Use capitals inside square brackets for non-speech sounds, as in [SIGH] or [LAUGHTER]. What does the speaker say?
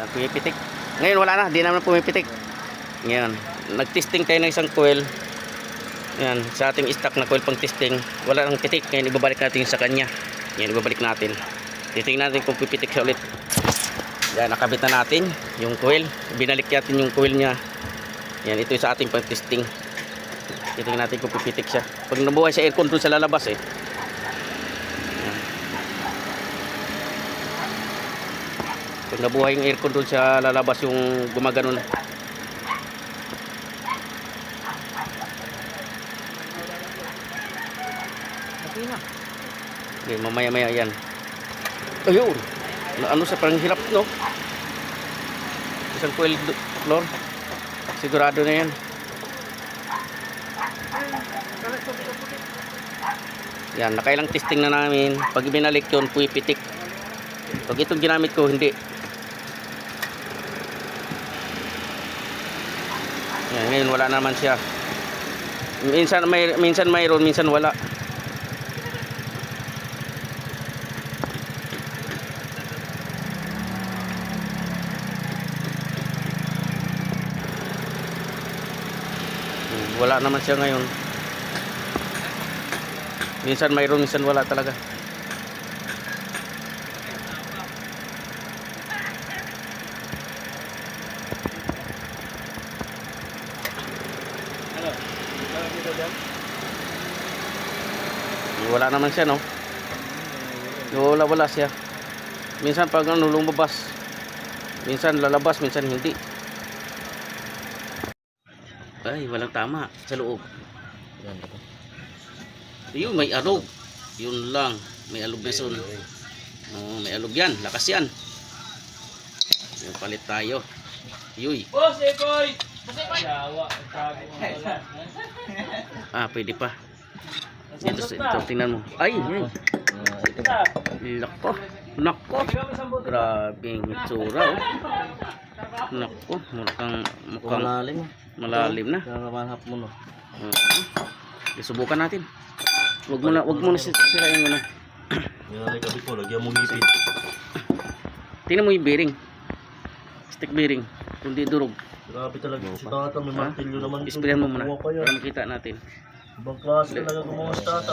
Yan, pumipitik. Ngayon wala na, di naman pumipitik. Ngayon, nag-testing tayo ng isang coil. Yan, sa ating stock na coil pang testing, wala nang pitik. Ngayon ibabalik natin sa kanya. Yan, ibabalik natin. Titingnan natin kung pipitik siya ulit. Yan, nakabit na natin yung coil. Binalik natin yung coil niya. Yan, ito yung sa ating pang testing. Titingnan natin kung pipitik siya. Pag nabuhay sa aircon doon sa lalabas eh. Pag nabuhay yung aircon doon sa lalabas yung gumaganon. Okay, mamaya maya yan. Ayun. Na- Ano sa parang hirap no? Isang coil floor. Sigurado na yan. Yan, nakailang testing na namin. Pag binalik yun, puwipitik. Pag itong ginamit ko, hindi. Yan, ngayon wala naman siya. Minsan may minsan mayroon, minsan wala. Wala naman siya ngayon. Minsan mayroon, minsan wala talaga. Wala naman siya, no? Wala, wala siya. Minsan pag ano, lumabas. Minsan lalabas, minsan hindi. Ay, walang tama sa loob. Yun, may alog. Yun lang. May alog na sun. Oo, may alog yan. Lakas yan. Yung palit tayo. Yuy. Boss, Ekoy! Mo wala. [LAUGHS] Ah, pwede pa. Ito, ito, tingnan mo. Ay. Ito na. Lako. Nako. Grabe yung itsura, oh. Nako, mukhang, mukhang Malalim. malalim na. Kaya naman hap mo no. Isubukan natin. Wag mo na, wag mo na si- sirain mo na. Yan kabi ko, lagyan mo ngipin. Tingnan mo yung bearing. Stick bearing. Kung di durog. Grabe talaga. Si tata may martilyo naman. Isprayan mo muna para makita natin. Ibang klase talaga gumawa si tata.